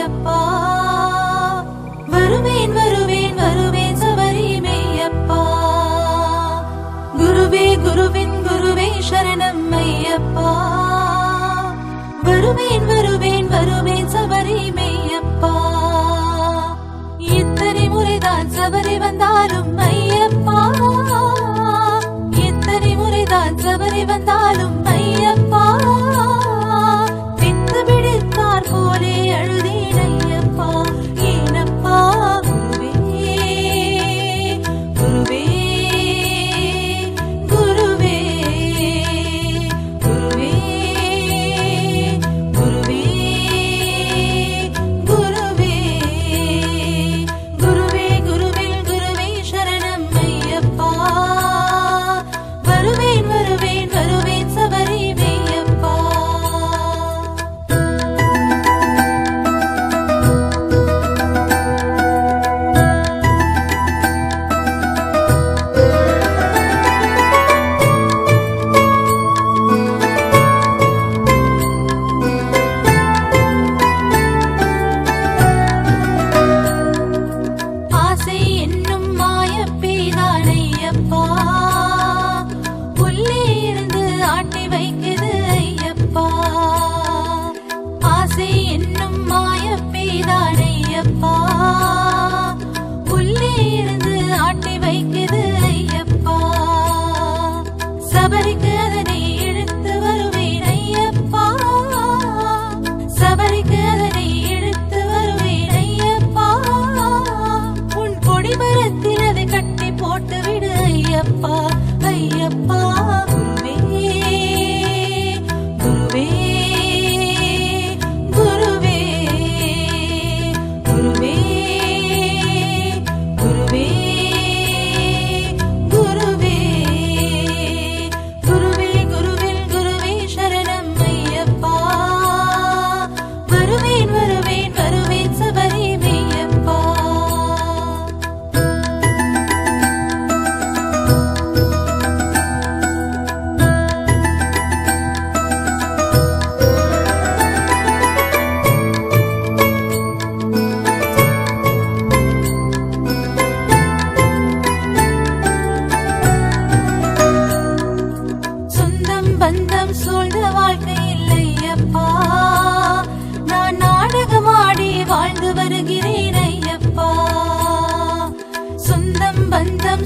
மெய்யப்பா. வருவேன் வருவேன் வருவேன் சபரி மெய்யப்பா. குருவே குருவின் குருவே சரணம் மெய்யப்பா. வருவேன் வருவேன் வருவேன் சபரி வந்தாலும்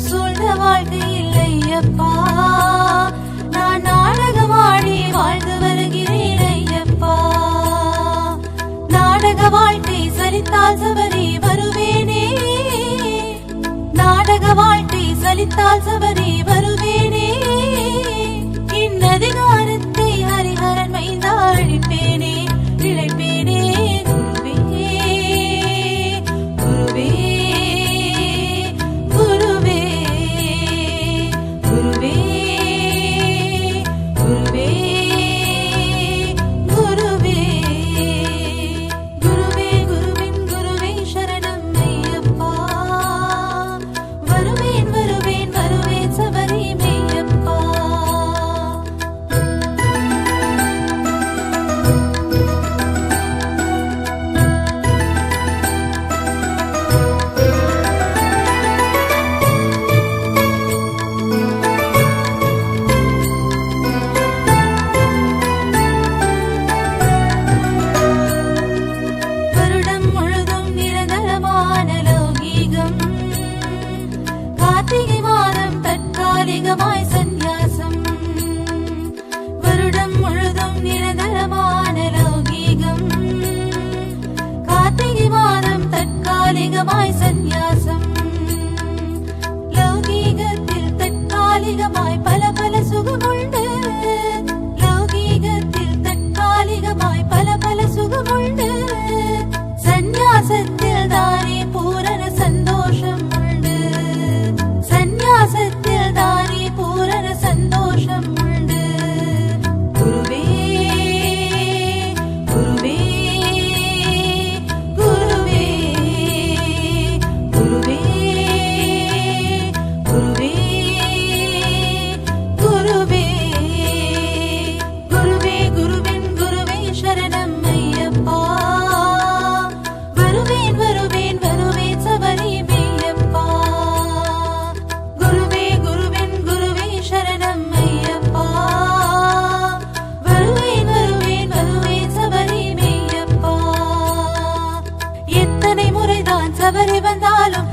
சூழ்ந்த வாழ்க்கை இல்லை அப்பா நான் நாடகமாடி வாழ்ந்து வருகிறேன் ஐயப்பா. நாடக வாழ்க்கை சரித்தால் சபரி வருவேனே. நாடக வாழ்க்கை சலித்தால் சபரி நிரந்தரமாய் சந்நியாசம். வருடம் முழுதும் நிரந்தரமான லௌகீகம். கார்த்திகை மாதம் தவறி வந்தாலும்